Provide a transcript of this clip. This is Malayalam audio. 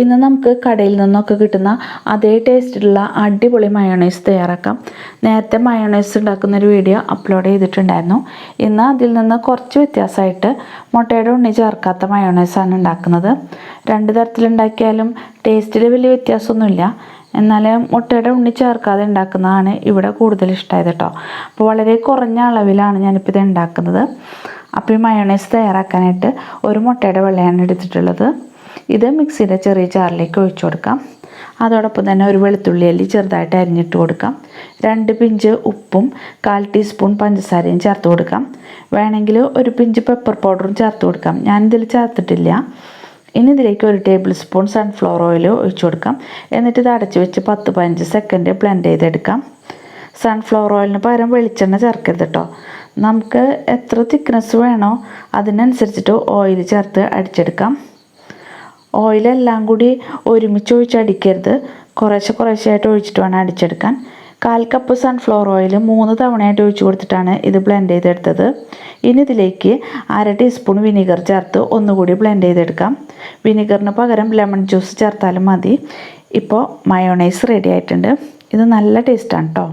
ഇന്ന് നമുക്ക് കടയിൽ നിന്നൊക്കെ കിട്ടുന്ന അതേ ടേസ്റ്റിലുള്ള അടിപൊളി മയോണൈസ് തയ്യാറാക്കാം. നേരത്തെ മയോണൈസ് ഉണ്ടാക്കുന്നൊരു വീഡിയോ അപ്ലോഡ് ചെയ്തിട്ടുണ്ടായിരുന്നു. ഇന്ന് അതിൽ നിന്ന് കുറച്ച് വ്യത്യാസമായിട്ട് മുട്ടയുടെ ഉണ്ണി ചേർക്കാത്ത മയോണൈസാണ് ഉണ്ടാക്കുന്നത്. രണ്ട് തരത്തിലുണ്ടാക്കിയാലും ടേസ്റ്റിൽ വലിയ വ്യത്യാസമൊന്നുമില്ല. എന്നാൽ മുട്ടയുടെ ഉണ്ണി ചേർക്കാതെ ഉണ്ടാക്കുന്നതാണ് ഇവിടെ കൂടുതൽ ഇഷ്ടമായത് കേട്ടോ. അപ്പോൾ വളരെ കുറഞ്ഞ അളവിലാണ് ഞാനിപ്പോൾ ഇത് ഉണ്ടാക്കുന്നത്. അപ്പോൾ ഈ മയോണൈസ് തയ്യാറാക്കാനായിട്ട് ഒരു മുട്ടയുടെ വെള്ളയാണ് എടുത്തിട്ടുള്ളത്. ഇത് മിക്സിയുടെ ചെറിയ ജാറിലേക്ക് ഒഴിച്ചു കൊടുക്കാം. അതോടൊപ്പം തന്നെ ഒരു വെളുത്തുള്ളി അല്ലി ചെറുതായിട്ട് അരിഞ്ഞിട്ട് കൊടുക്കാം. രണ്ട് പിഞ്ച് ഉപ്പും കാൽ ടീസ്പൂൺ പഞ്ചസാരയും ചേർത്ത് കൊടുക്കാം. വേണമെങ്കിൽ ഒരു പിഞ്ച് പെപ്പർ പൗഡറും ചേർത്ത് കൊടുക്കാം. ഞാൻ ഇതിൽ ചേർത്തിട്ടില്ല. ഇനി ഇതിലേക്ക് ഒരു ടേബിൾ സ്പൂൺ സൺഫ്ലവർ ഓയിൽ ഒഴിച്ചു കൊടുക്കാം. എന്നിട്ട് ഇത് അടച്ചു വെച്ച് പത്ത് പതിനഞ്ച് സെക്കൻഡ് ബ്ലെൻഡ് ചെയ്തെടുക്കാം. സൺഫ്ലവർ ഓയിലിന് പകരം വെളിച്ചെണ്ണ ചേർക്കരുത് കേട്ടോ നമുക്ക് എത്ര തിക്നെസ് വേണോ അതിനനുസരിച്ചിട്ട് ഓയിൽ ചേർത്ത് അടിച്ചെടുക്കാം. ഓയിലെല്ലാം കൂടി ഒരുമിച്ച് ഒഴിച്ചടിക്കരുത്. കുറേശ്ശെ കുറേശ്ശെയായിട്ട് ഒഴിച്ചിട്ട് വേണം അടിച്ചെടുക്കാൻ. കാൽ കപ്പ് സൺഫ്ലവർ ഓയിൽ മൂന്ന് തവണയായിട്ട് ഒഴിച്ചു കൊടുത്തിട്ടാണ് ഇത് ബ്ലെൻഡ് ചെയ്തെടുത്തത്. ഇനി ഇതിലേക്ക് അര ടീസ്പൂൺ വിനീഗർ ചേർത്ത് ഒന്നുകൂടി ബ്ലെൻഡ് ചെയ്തെടുക്കാം. വിനീഗറിന് പകരം ലെമൺ ജ്യൂസ് ചേർത്താലും മതി. ഇപ്പോൾ മയോണൈസ് റെഡി ആയിട്ടുണ്ട്. ഇത് നല്ല ടേസ്റ്റാണ് കേട്ടോ